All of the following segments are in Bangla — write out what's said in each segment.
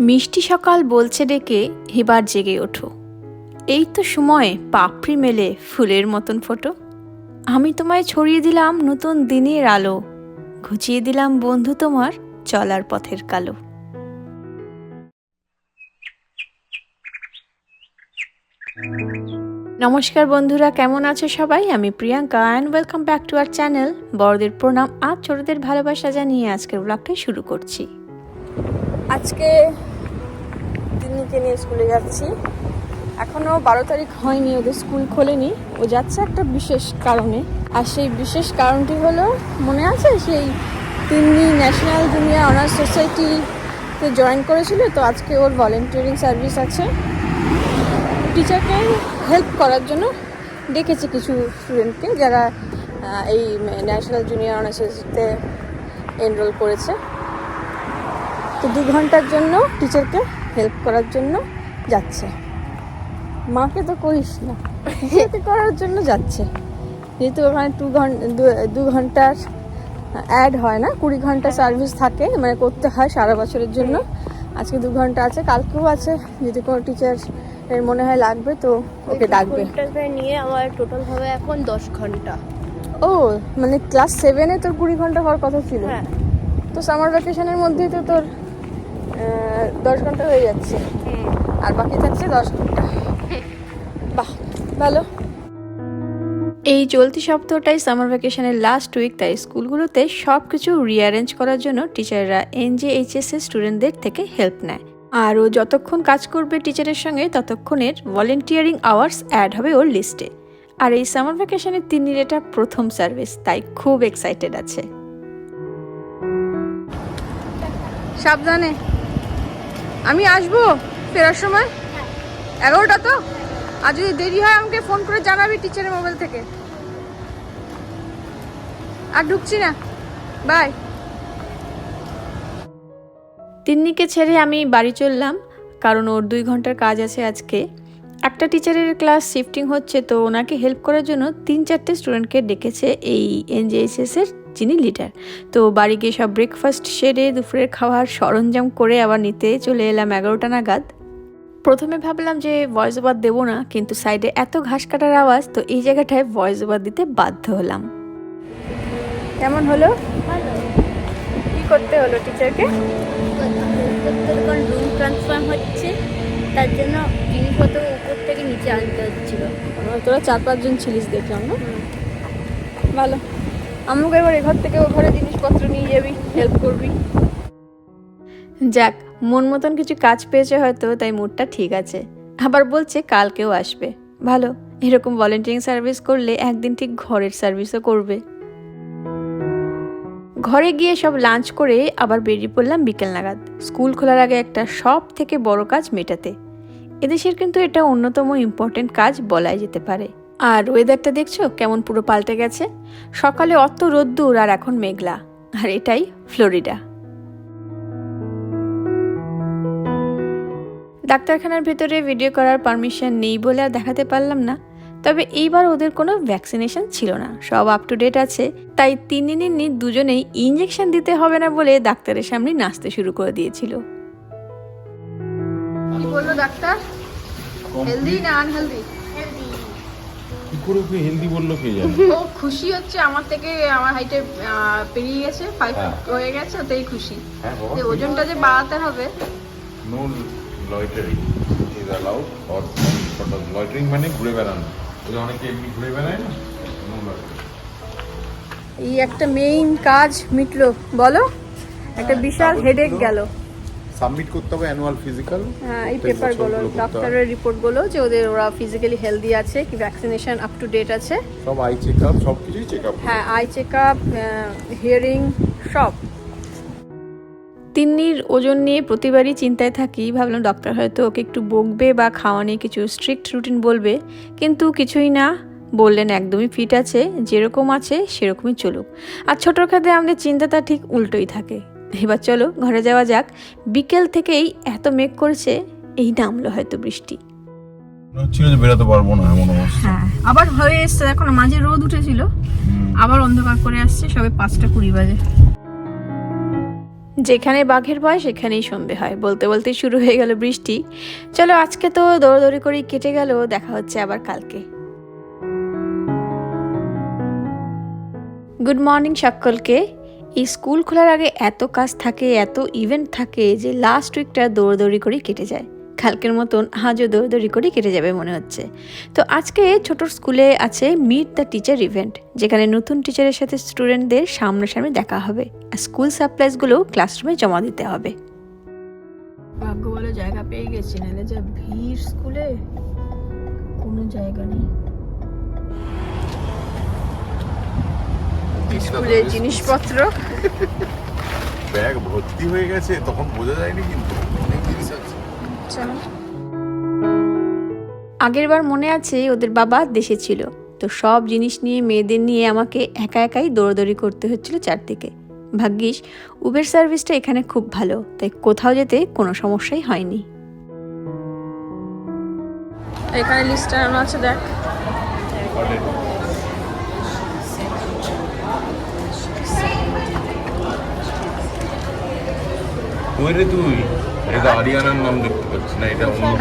মিষ্টি সকাল বলছে ডেকে এবার জেগে ওঠো। এই তো সময়, পাপড়ি মেলে ফুলের মতন ফোটো। আমি তোমায় ছড়িয়ে দিলাম নতুন দিনের আলো। ঘুচিয়ে দিলাম বন্ধু তোমার চলার পথের কালো। নমস্কার বন্ধুরা, কেমন আছো সবাই? আমি Priyanka and welcome back to our channel বড়দের প্রণাম আর ছোটদের ভালোবাসা জানিয়ে আজকের ব্লগটা শুরু করছি। আজকে দিনকে নিয়ে স্কুলে যাচ্ছি। এখনও বারো তারিখ হয়নি, ওদের স্কুল খোলেনি। ও যাচ্ছে একটা বিশেষ কারণে। আর সেই বিশেষ কারণটি হলো, মনে আছে? সেই তিনি ন্যাশনাল জুনিয়র অনার্স সোসাইটিতে জয়েন করেছিল, তো আজকে ওর ভলেন্টিয়ারিং সার্ভিস আছে। টিচারকে হেল্প করার জন্য ডেকেছে কিছু স্টুডেন্টকে যারা এই ন্যাশনাল জুনিয়র অনার্স সোসাইটিতে এনরোল করেছে। তো দু ঘণ্টার জন্য টিচারকে হেল্প করার জন্য যাচ্ছে। মাকে তো করিস না। টিচারকে করার জন্য যাচ্ছে। যেহেতু ওখানে দু ঘণ্টা দু ঘণ্টার অ্যাড হয় না কুড়ি ঘণ্টা সার্ভিস থাকে মানে করতে হয় সারা বছরের জন্য। আজকে দু ঘণ্টা আছে কালকেও আছে যদি কোনো টিচার এর মনে হয় লাগবে তো ওকে ডাকবে। নিয়ে আমার টোটাল হবে এখন দশ ঘণ্টা। ও মানে ক্লাস সেভেনে তোর কুড়ি ঘণ্টা হওয়ার কথা ছিল? হ্যাঁ। তো সামার ভ্যাকেশনের মধ্যেই তো তোর দশ ঘণ্টা হয়ে যাচ্ছে। আর বাকি থাকছে দশ ঘণ্টা। বাহ ভালো। এই চলতি সপ্তাহটাই সামার ভ্যাকেশনের লাস্ট উইক তাই স্কুলগুলোতে সব কিছু রিঅ্যারেঞ্জ করার জন্য টিচাররা এনজেএইচএস এর স্টুডেন্টদের থেকে হেল্প নেয়। আর ও যতক্ষণ কাজ করবে টিচারের সঙ্গে ততক্ষণের ভলেন্টিয়ারিং আওয়ার্স অ্যাড হবে ওর লিস্টে আর এই সামার ভ্যাকেশনের তিন্নির এটা প্রথম সার্ভিস তাই খুব এক্সাইটেড আছে। সাবধানে। আমি আসব ফেরার সময়? এগারোটা তো? আর যদি দেরি হয় আমাকে ফোন করে জানাবি টিচারের মোবাইল থেকে। আর ঢুকছি না। বাই তিন্নিকে ছেড়ে আমি বাড়ি চললাম, কারণ ওর দুই ঘণ্টার কাজ আছে আজকে। একটা টিচারের ক্লাস শিফটিং হচ্ছে, তো ওনাকে হেল্প করার জন্য তিন চারটে স্টুডেন্টকে ডেকেছে এই এনজেএসএস যিনি লিডার তো বাড়ি গিয়ে সব ব্রেকফাস্ট সেরে দুপুরের খাওয়ার সরঞ্জাম করে আবার নিতে চলে এলাম এগারোটা নাগাদ। প্রথমে ভাবলাম যে ভয়েস ওভার দেবো না কিন্তু সাইডে এত ঘাস কাটার আওয়াজ তো এই জায়গাটায় ভয়েস ওভার দিতে বাধ্য হলাম। কেমন হলো? কি করতে হলো টিচারকে রুম ট্রান্সফার হচ্ছে তার জন্য জিনিসপত্র উপর থেকে নিচে আনতে হচ্ছিল। তোরা চার পাঁচজন ছিলিস দেখলাম না? ভালো। আমাকে এবার এ ঘর থেকে ও জিনিসপত্র নিয়ে যাবি হেল্প করবি। যাক, মন মতন কিছু কাজ পেয়েছে হয়তো, তাই মুডটা ঠিক আছে। আবার বলছে কালকেও আসবে। ভালো, এরকম ভলেন্টিয়ারিং সার্ভিস করলে একদিন ঠিক ঘরের সার্ভিসও করবে। ঘরে গিয়ে সব লাঞ্চ করে আবার বেরিয়ে পড়লাম বিকেল নাগাদ। স্কুল খোলার আগে একটা সব থেকে বড় কাজ মেটাতে। এদেশের কিন্তু এটা অন্যতম ইম্পর্টেন্ট কাজ বলাই যেতে পারে। আর ওয়েদারটা দেখছ? কেমন পুরো পাল্টে গেছে? সকালে অত রোদ্দুর আর এখন মেঘলা। আর এটাই ফ্লোরিডা। ডাক্তারখানার ভেতরে ভিডিও করার পারমিশন নেই বলে আর দেখাতে পারলাম না। তবে এইবার ওদের কোনো ভ্যাকসিনেশন ছিল না। সব আপ টু ডেট আছে। তাই তিন দিনই দুজনেই ইঞ্জেকশন দিতে হবে না বলে ডাক্তারের সামনে নাচতে শুরু করে দিয়েছিল। কি বলল ডাক্তার? হেলদি না আনহেলদি কি করে ওকে বলল কে জানে? ও খুশি হচ্ছে আমার থেকে আমার হাইটে পেরিয়ে গেছে ফাইভ হ্যাঁ। হয়ে গেছে ওতেই খুশি। হ্যাঁ যে ওজনটা যে বাড়াতে হবে। No loitering is allowed or loitering মানে ঘুরে বেড়ানো। যে অনেকে এমনি ঘুরে বেড়ায় না? নো এই একটা মেইন কাজ মিটলো বলো? একটা বিশাল হেডেক গেল। সাবমিট করতে হবে অ্যানুয়াল ফিজিক্যাল। হ্যাঁ এই পেপারগুলো ডাক্তারের রিপোর্টগুলো যে ওদের ওরা ফিজিক্যালি হেলদি আছে কি ভ্যাকসিনেশন আপ টু ডেট আছে। সব আই চেক আপ সব কিছুই চেক আপ হ্যাঁ আই চেক আপ হিয়ারিং সব। তিন্নির ওজন নিয়ে প্রতিবারই চিন্তায় থাকি ভাবলাম ডক্টর হয়তো ওকে একটু বকবে বা খাওয়া নিয়ে কিছু স্ট্রিক্ট রুটিন বলবে কিন্তু কিছুই না বললেন একদমই ফিট আছে যেরকম আছে সেরকমই চলুক। আর ছোটোর খাতে আমাদের চিন্তাটা ঠিক উল্টোই থাকে। এবার চলো ঘরে যাওয়া যাক। বিকেল থেকেই এত মেঘ করেছে এই নামলো হয়তো বৃষ্টি। হচ্ছিল যে বেরোতে পারব না এমন অবস্থা। হ্যাঁ আবার হয়ে এসছে এখন মাঝে রোদ উঠেছিল। আবার অন্ধকার করে আসছে সবে পাঁচটা কুড়ি বাজে। যেখানে বাঘের ভয় সেখানেই সন্ধে হয় বলতে বলতে শুরু হয়ে গেল বৃষ্টি। চলো আজকে তো দৌড়দৌড়ি করেই কেটে গেল দেখা হচ্ছে আবার কালকে। গুড মর্নিং সকলকে। এই স্কুল খোলার আগে এত কাজ থাকে, এত ইভেন্ট থাকে যে লাস্ট উইকটা দৌড়দৌড়ি করেই কেটে যায়। কালকের মতন আজও দৌড়দৌড়ি করেই কেটে যাবে মনে হচ্ছে। তো আজকে ছোটোর স্কুলে আছে মিট দ্য টিচার ইভেন্ট যেখানে নতুন টিচারের সাথে স্টুডেন্টদের সামনাসামনি দেখা হবে। আর স্কুল সাপ্লাইসগুলো ক্লাসরুমে জমা দিতে হবে। ভাগ্য বলে জায়গা পেয়ে গেছি, নাহলে যা ভিড় স্কুলে, কোনো জায়গা নেই। স্কুলের জিনিসপত্র। ব্যাগ ভর্তি হয়ে গেছে তখন বোঝা যায়নি কিন্তু অনেক জিনিস আছে। আগের বার মনে আছে ওদের বাবা দেশে ছিল তো সব জিনিস নিয়ে মেয়েদের নিয়ে আমাকে একা একাই দৌড়দৌড়ি করতে হচ্ছিল চারদিকে। ভাগ্যিস উবের সার্ভিসটা এখানে খুব ভালো তাই কোথাও যেতে কোনো সমস্যাই হয়নি। এখানে লিস্ট আছে দেখ। কই তুই। এটা আরিয়ানার নাম দেখতে পাচ্ছি না এটা অন্য।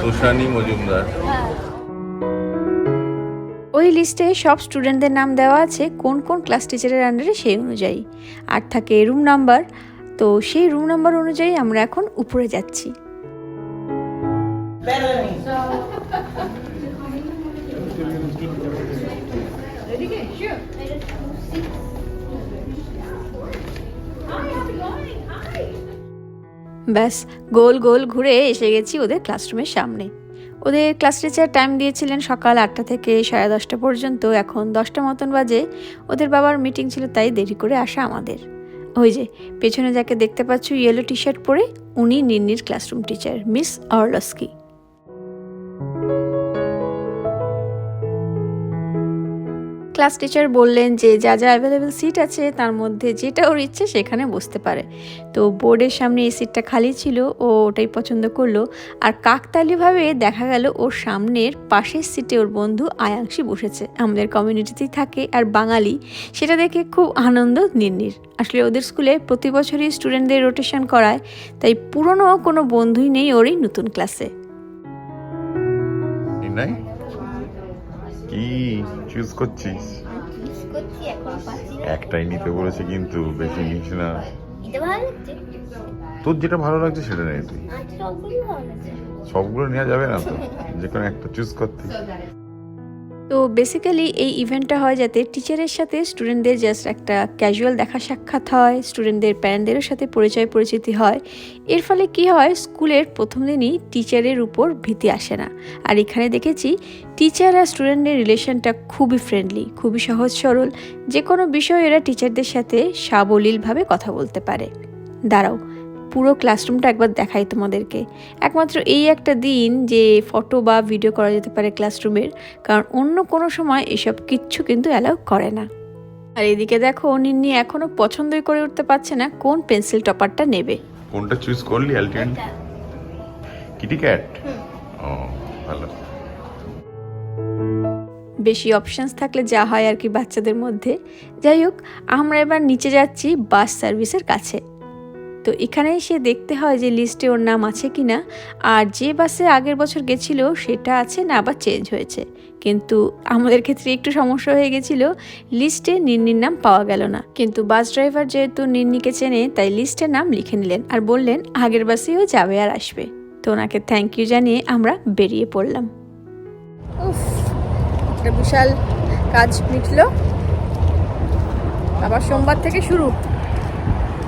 তোষানি মজুমদার। ওই লিস্টে সব স্টুডেন্টদের নাম দেওয়া আছে কোন কোন ক্লাস টিচারের আন্ডারে সেই অনুযায়ী। আর থাকে রুম নাম্বার তো সেই রুম নাম্বার অনুযায়ী আমরা এখন উপরে যাচ্ছি। ব্যাস, গোল গোল ঘুরে এসে গেছি ওদের ক্লাসরুমের সামনে। ওদের ক্লাস টিচার টাইম দিয়েছিলেন সকাল আটটা থেকে সাড়ে দশটা পর্যন্ত। এখন দশটা মতন বাজে। ওদের বাবার মিটিং ছিল, তাই দেরি করে আসা আমাদের। ওই যে, পেছনে যাকে দেখতে পাচ্ছ ইয়েলো টি শার্ট পরে, উনি নির্নির classroom teacher miss Orlski class teacher বললেন যে, যা যা অ্যাভেলেবেল সিট আছে, তার মধ্যে যেটা ওর ইচ্ছে সেখানে বসতে পারে। তো বোর্ডের সামনে এই সিটটা খালি ছিল, ও ওটাই পছন্দ করল। আর কাকতালিভাবে দেখা গেল, ওর সামনের পাশের সিটে ওর বন্ধু আয়াংশী বসেছে। আমাদের কমিউনিটিতেই থাকে, আর বাঙালি। সেটা দেখে খুব আনন্দ, নির্নির। আসলে ওদের স্কুলে প্রতি বছরই স্টুডেন্টদের রোটেশন করায়, তাই পুরনো কোনো বন্ধুই নেই ওরই নতুন ক্লাসে নাই কি চুজ করছিস? একটাই নিতে বলেছে কিন্তু বেশি নিস না। তোর যেটা ভালো লাগছে সেটা নেই তুই। লাগছে। সবগুলো নেওয়া যাবে না তো? যে কোনো একটা চুজ করতে। তো বেসিক্যালি এই ইভেন্টটা হয় যাতে টিচারের সাথে স্টুডেন্টদের জাস্ট একটা ক্যাজুয়াল দেখা সাক্ষাৎ হয় স্টুডেন্টদের প্যারেন্টদেরও সাথে পরিচয় পরিচিতি হয়। এর ফলে কি হয়, স্কুলের প্রথম দিনই টিচারের উপর ভীতি আসে না। আর এখানে দেখেছি টিচার আর স্টুডেন্টের রিলেশনটা খুবই ফ্রেন্ডলি খুবই সহজ সরল। যে কোনো বিষয়ে এরা টিচারদের সাথে সাবলীলভাবে কথা বলতে পারে। দাঁড়াও পুরো ক্লাসরুমটা একবার দেখাই তোমাদেরকে। একমাত্র এই একটা দিন যে ফটো বা ভিডিও করা যেতে পারে ক্লাসরুমের কারণ অন্য কোনো সময় এসব কিচ্ছু কিন্তু অ্যালাউ করে না। আর এদিকে দেখো নিন্নি এখনও পছন্দই করে উঠতে পারছে না কোন পেন্সিল টপারটা নেবে? কোনটা চুজ করলি আলটিমেট কিটি ক্যাট ও ভালো। বেশি অপশানস থাকলে যা হয় আর কি বাচ্চাদের মধ্যে। যাই হোক আমরা এবার নিচে যাচ্ছি বাস সার্ভিসের কাছে। তো এখানে এসে দেখতে হয় যে লিস্টে ওর নাম আছে কি না আর যে বাসে আগের বছর গেছিল সেটা আছে না আবার চেঞ্জ হয়েছে। কিন্তু আমাদের ক্ষেত্রে একটু সমস্যা হয়ে গেছিল লিস্টে নির্নির নাম পাওয়া গেল না। কিন্তু বাস ড্রাইভার যেহেতু নির্নিকে চেনে, তাই লিস্টে নাম লিখে নিলেন আর বললেন আগের বাসেও যাবে আর আসবে। তো ওনাকে থ্যাংক ইউ জানিয়ে আমরা বেরিয়ে পড়লাম। বিশাল কাজ মিটলো। আবার সোমবার থেকে শুরু।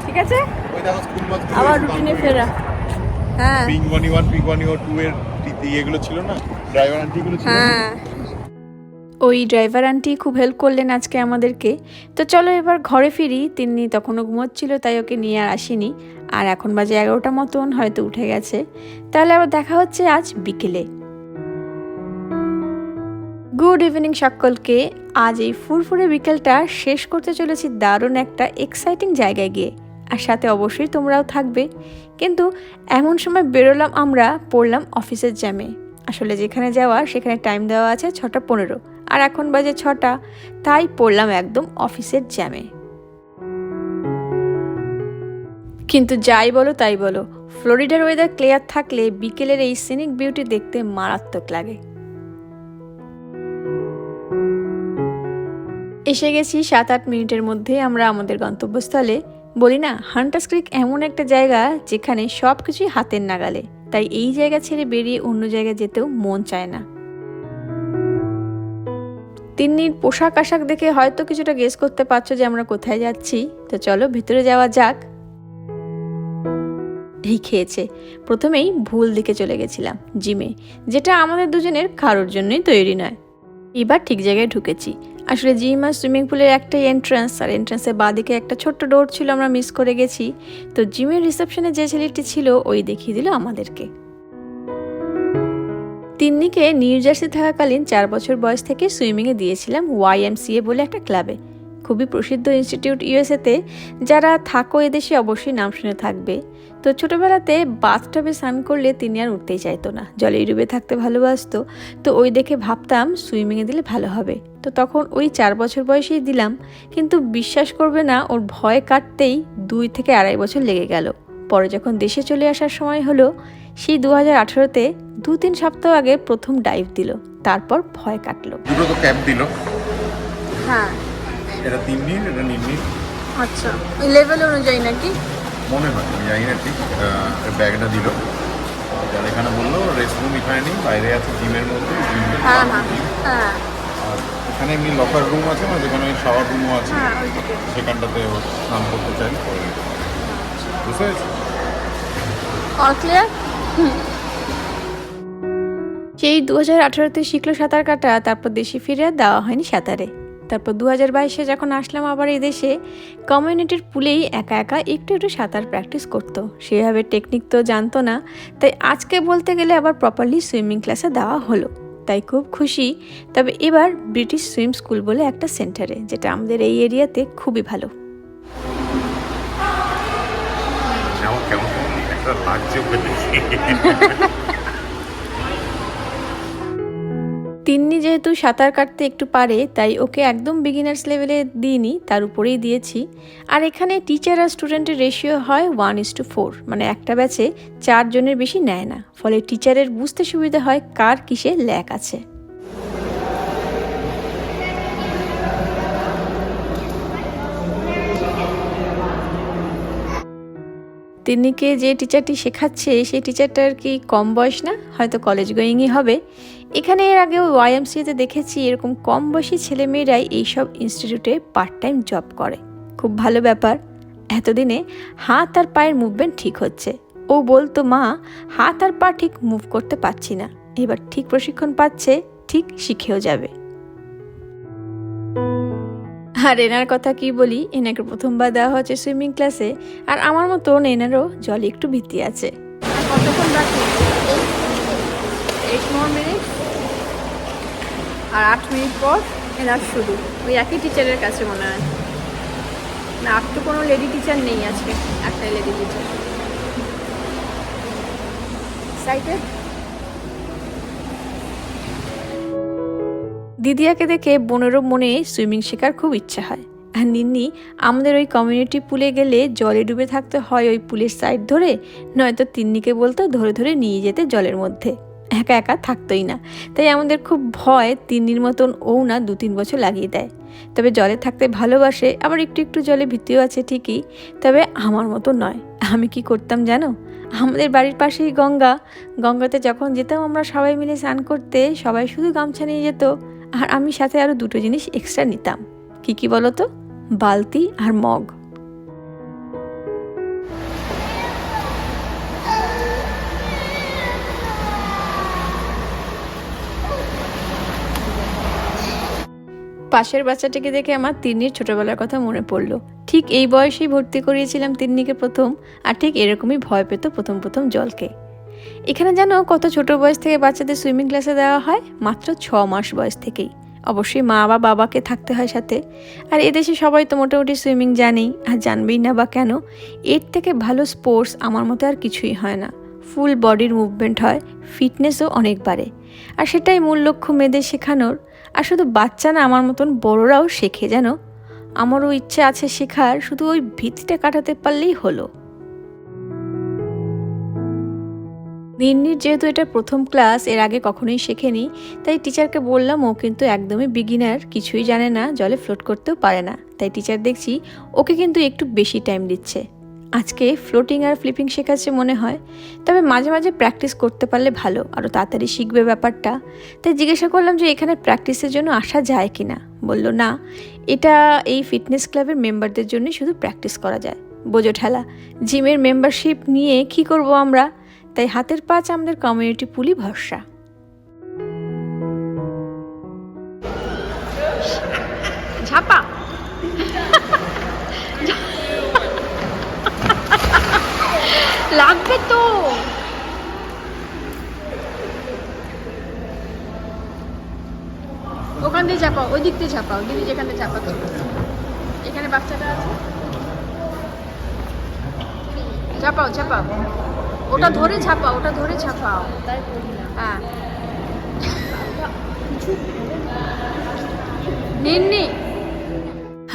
ঠিক আছে? আবার রুটিনে ফেরা। হ্যাঁ। পিং ওয়ানি ওয়ান পিং ওয়ানি ও টু এর ইয়েগুলো ছিল না? ড্রাইভার আন্টিগুলো ছিল হ্যাঁ। ওই ড্রাইভার আন্টি খুব হেল্প করলেন আজকে আমাদেরকে। তো চলো এবার ঘরে ফিরি। তিনি তখনও ঘুমোচ্ছিল তাই ওকে নিয়ে আর আসিনি। আর এখন বাজে এগারোটা মতন হয়তো উঠে গেছে। তাহলে আবার দেখা হচ্ছে আজ বিকেলে। গুড ইভিনিং সকলকে। আজ এই ফুরফুরে বিকেলটা শেষ করতে চলেছি দারুণ একটা এক্সাইটিং জায়গায় গিয়ে। আর সাথে অবশ্যই তোমরাও থাকবে। কিন্তু এমন সময় বেরোলাম আমরা, পড়লাম অফিসের জ্যামে। আসলে যেখানে যাওয়া, সেখানে টাইম দেওয়া আছে ছটা পনেরো। আর এখন বাজে ছটা, তাই পড়লাম একদম অফিসের জ্যামে। কিন্তু যাই বলো, তাই বলো, ফ্লোরিডার ওয়েদার ক্লিয়ার থাকলে বিকেলের এই সিনিক বিউটি দেখতে মারাত্মক লাগে। এসে গেছি সাত আট মিনিটের মধ্যে আমরা আমাদের গন্তব্যস্থলে। বলি না হান্টাস ক্রিক এমন একটা জায়গা যেখানে সব কিছুই হাতের নাগালে। তাই এই জায়গা ছেড়ে বেরিয়ে অন্য জায়গায় যেতেও মন চায় না। তিন্নির পোশাক আশাক দেখে হয়তো কিছুটা গেস করতে পারছ যে আমরা কোথায় যাচ্ছি। তো চলো ভিতরে যাওয়া যাক। এই খেয়েছে। প্রথমেই ভুল দিকে চলে গেছিলাম, জিমে, যেটা আমাদের দুজনের কারোর জন্যই তৈরি নয়। এবার ঠিক জায়গায় ঢুকেছি। আসলে জিম আর সুইমিং পুলের একটাই এন্ট্রান্স আর এন্ট্রান্সের বাদিকে একটা ছোট্ট ডোর ছিল, আমরা মিস করে গেছি। তো জিমের রিসেপশনে যে ছেলেটি ছিল, ওই দেখিয়ে দিল আমাদেরকে। তিন্নিকে নিউ জার্সি থাকাকালীন চার বছর বয়স থেকে সুইমিংয়ে দিয়েছিলাম ওয়াইএমসিএ বলে একটা ক্লাবে খুবই প্রসিদ্ধ ইনস্টিটিউট ইউএসএতে যারা থাকো এদেশে অবশ্যই নাম শুনে থাকবে। তো ছোটোবেলাতে বাথটবে স্নান করলে তিনি আর উঠতেই চাইতো না। জলে ডুবে থাকতে ভালোবাসতো। তো ওই দেখে ভাবতাম সুইমিংয়ে দিলে ভালো হবে। তো তখন ওই চার বছর বয়সেই দিলাম কিন্তু বিশ্বাস করবে না ওর ভয় কাটতেই দুই থেকে আড়াই বছর লেগে গেল। পরে যখন দেশে চলে আসার সময় হলো সেই দু হাজার আঠেরোতে দু তিন সপ্তাহ আগে প্রথম ডাইভ দিল তারপর ভয় কাটলো। দুটো তো ক্যাপ দিল। হ্যাঁ। এটা তিন দিন এটা দিন আচ্ছা ওই লেভেল অনুযায়ী নাকি? মনে হয় আমি জানি না ঠিক। ব্যাগটা দিল। এখানে বলল রেস্ট রুম এখানে নেই বাইরে আছে জিমের মধ্যে হ্যাঁ হ্যাঁ হ্যাঁ। আর এখানে এমনি লকার রুম আছে না যেখানে শাওয়ার রুমও আছে। হ্যাঁ সেখানটাতে স্নান করতে চাই। বুঝতে পেরেছি? অল ক্লিয়ার সেই দু হাজার আঠারোতে শিখলো সাঁতার কাটা তারপর দেশে ফিরে আর দেওয়া হয়নি সাঁতারে। তারপর দু হাজার বাইশে যখন আসলাম আবার এই দেশে কমিউনিটির পুলেই একা একা একটু একটু সাঁতার প্র্যাকটিস করতো। সেভাবে টেকনিক তো জানতো না তাই আজকে বলতে গেলে আবার প্রপারলি সুইমিং ক্লাসে দেওয়া হলো। তাই খুব খুশি। তবে এবার ব্রিটিশ সুইম স্কুল বলে একটা সেন্টারে যেটা আমাদের এই এরিয়াতে খুবই ভালো। কেমন একটা লাগছে তিন্নি যেহেতু সাঁতার কাটতে একটু পারে, তাই ওকে একদম বিগিনার্স লেভেলে দিইনি, তার উপরেই দিয়েছি। আর এখানে টিচার আর স্টুডেন্টের রেশিও হয় ওয়ান ইস টু ফোর মানে একটা ব্যাচে চারজনের বেশি নেয় না। ফলে টিচারের বুঝতে সুবিধা হয় কার কিসে ল্যাক আছে। তিন্নিকে যে টিচারটি শেখাচ্ছে, সেই টিচারটার কি কম বয়স না? হয়তো কলেজ গোয়িংই হবে। এখানে এর আগেও ওয়াইএমসিতে দেখেছি, এরকম কম বয়সী ছেলেমেয়েরাই এইসব ইনস্টিটিউটে পার্ট টাইম জব করে। খুব ভালো ব্যাপার। এতদিনে হাত আর পায়ের মুভমেন্ট ঠিক হচ্ছে। ও বলতো, মা, হাত আর পা ঠিক মুভ করতে পারছি না। এবার ঠিক প্রশিক্ষণ পাচ্ছে, ঠিক শিখেও যাবে। আর এনার কথা কি বলি? এনাকে প্রথমবার দেওয়া হচ্ছে সুইমিং ক্লাসে, আর আমার মতন এনারও জলে একটু ভীতি আছে। কতক্ষণ মিনিট আর আট মিনিট পর এনার শুরু। ওই একই টিচারের কাছে মনে হয়। না, আর তো কোনো লেডি টিচার নেই আজকে। একটাই লেডি টিচার সাইডে দিদিয়াকে দেখে বোনেরও মনে সুইমিং শেখার খুব ইচ্ছা হয়। আর নিন্নি, আমাদের ওই কমিউনিটি পুলে গেলে জলে ডুবে থাকতে হয় ওই পুলের সাইড ধরে, নয়তো তিন্নিকে বলতো ধরে ধরে নিয়ে যেতে জলের মধ্যে। একা একা থাকতোই না। তাই আমাদের খুব ভয় তিন্নির মতন ও না দু তিন বছর লাগিয়ে দেয়। তবে জলে থাকতে ভালোবাসে, আবার একটু একটু জলে ভীতিও আছে ঠিকই। তবে আমার মতো নয়। আমি কি করতাম জানো? আমাদের বাড়ির পাশেই গঙ্গা। গঙ্গাতে যখন যেতাম আমরা সবাই মিলে স্নান করতে, সবাই শুধু গামছা নিয়ে যেত। আর আমি সাথে আরও দুটো জিনিস এক্সট্রা নিতাম। কি কি বলো তো বালতি আর মগ। পাশের বাচ্চাটিকে দেখে আমার তিন্নির ছোটবেলার কথা মনে পড়ল। ঠিক এই বয়সেই ভর্তি করিয়েছিলাম তিন্নিকে প্রথম, আর ঠিক এরকমই ভয় পেত প্রথম প্রথম জলকে। এখানে জানো কত ছোট বয়স থেকে বাচ্চাদের সুইমিং ক্লাসে দেওয়া হয়? মাত্র ছ মাস বয়স থেকেই। অবশ্যই মা বা বাবাকে থাকতে হয় সাথে। আর এদেশে সবাই তো মোটামুটি সুইমিং জানেই, আর জানবেই না বা কেন? এর থেকে ভালো স্পোর্টস আমার মতে আর কিছুই হয় না। ফুল বডির মুভমেন্ট হয় ফিটনেসও অনেক বাড়ে। আর সেটাই মূল লক্ষ্য মেয়েদের শেখানোর। আর শুধু বাচ্চা না, আমার মতন বড়রাও শেখে যেন আমারও ইচ্ছে আছে শেখার, শুধু ওই ভীতিটা কাটাতে পারলেই হলো। নিন্নির যেহেতু এটা প্রথম ক্লাস, এর আগে কখনোই শেখেনি, তাই টিচারকে বললাম, ও কিন্তু একদমই বিগিনার কিছুই জানে না, জলে ফ্লোট করতেও পারে না। তাই টিচার দেখছি, ওকে কিন্তু একটু বেশি টাইম দিচ্ছে। আজকে ফ্লোটিং আর ফ্লিপিং শেখাচ্ছে মনে হয়, তবে মাঝে মাঝে প্র্যাকটিস করতে পারলে ভালো আরও তাড়াতাড়ি শিখবে ব্যাপারটা। তাই জিজ্ঞাসা করলাম যে, এখানে প্র্যাকটিসের জন্য আসা যায় কি না বলল, না, এটা এই ফিটনেস ক্লাবের মেম্বারদের জন্য শুধু প্র্যাকটিস করা যায়। বোঝো ঠেলা জিমের মেম্বারশিপ নিয়ে কি করব আমরা? তাই হাতের পাঁচ আমাদের কমিউনিটি পুলি ভরসা। লাগবে তো। ওখান দিয়ে চাপাও ওই দিক দিয়ে চাপাও দিদি যেখানে চাপাচ্ছ এখানে বাচ্চাটা আছে। চাপাও চাপাও ওটা ধরে ছাপাও ওটা ধরে ছাপাও হ্যাঁ নিন্নি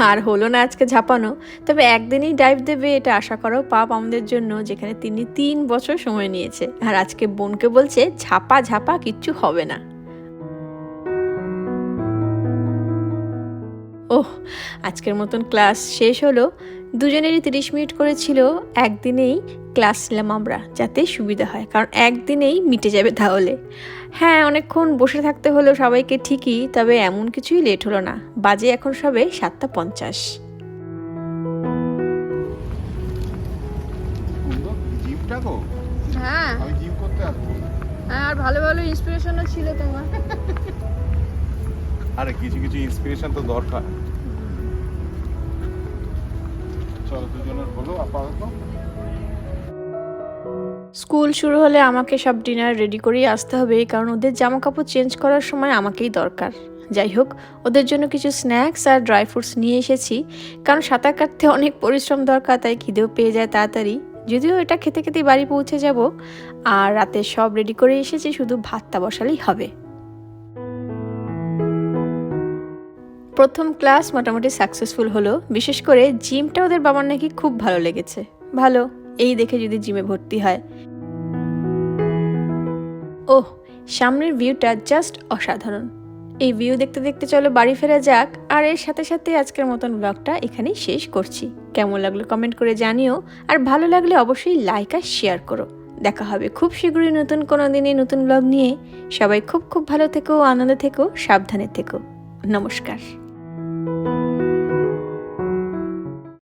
আর হলো না আজকে ঝাপানো তবে একদিনই ডাইভ দেবে এটা আশা করাও পাপ আমাদের জন্য যেখানে তিনি তিন বছর সময় নিয়েছে। আর আজকে বোনকে বলছে ঝাপা ঝাপা কিচ্ছু হবে না। ওহ আজকের মতন ক্লাস শেষ হলো। দুজনেরই তিরিশ মিনিট করেছিল একদিনেই ক্লাস নিলাম আমরা যাতে সুবিধা হয় কারণ একদিনেই মিটে যাবে তাহলে। হ্যাঁ অনেকক্ষণ বসে থাকতে হলো সবাইকে ঠিকই তবে এমন কিছুই লেট হলো না। বাজে এখন সবে সাতটা পঞ্চাশ। হ্যাঁ। হ্যাঁ, আর ভালো ভালো ইন্সপিরেশনও ছিল তোমার। আরে কিছু কিছু ইন্সপিরেশন তো দরকার। স্কুল শুরু হলে আমাকে সব ডিনার রেডি করেই আসতে হবে কারণ ওদের জামা কাপড় চেঞ্জ করার সময় আমাকেই দরকার। যাই হোক, ওদের জন্য কিছু স্ন্যাক্স আর ড্রাই ফ্রুটস নিয়ে এসেছি, কারণ সাঁতার কাটতে অনেক পরিশ্রম দরকার, তাই খিদেও পেয়ে যায় তাড়াতাড়ি। যদিও এটা খেতে খেতেই বাড়ি পৌঁছে যাব, আর রাতে সব রেডি করে এসেছি, শুধু ভাতটা বসালেই হবে। প্রথম ক্লাস মোটামুটি সাকসেসফুল হলো, বিশেষ করে জিমটা ওদের বাবার নাকি খুব ভালো লেগেছে। ভালো, এই দেখে যদি জিমে ভর্তি হয়। ওহ, সামনের ভিউটা জাস্ট অসাধারণ। এই ভিউ দেখতে দেখতে চলো বাড়ি ফেরা যাক, আর এর সাথে সাথে আজকের মতন ব্লগটা এখানেই শেষ করছি। কেমন লাগল কমেন্ট করে জানিও, আর ভালো লাগলে অবশ্যই লাইক আর শেয়ার করো। দেখা হবে খুব শীঘ্রই নতুন কোনো দিনে নতুন ব্লগ নিয়ে। সবাই খুব খুব ভালো থেকো, আনন্দে থেকো, সাবধানে থেকো। নমস্কার।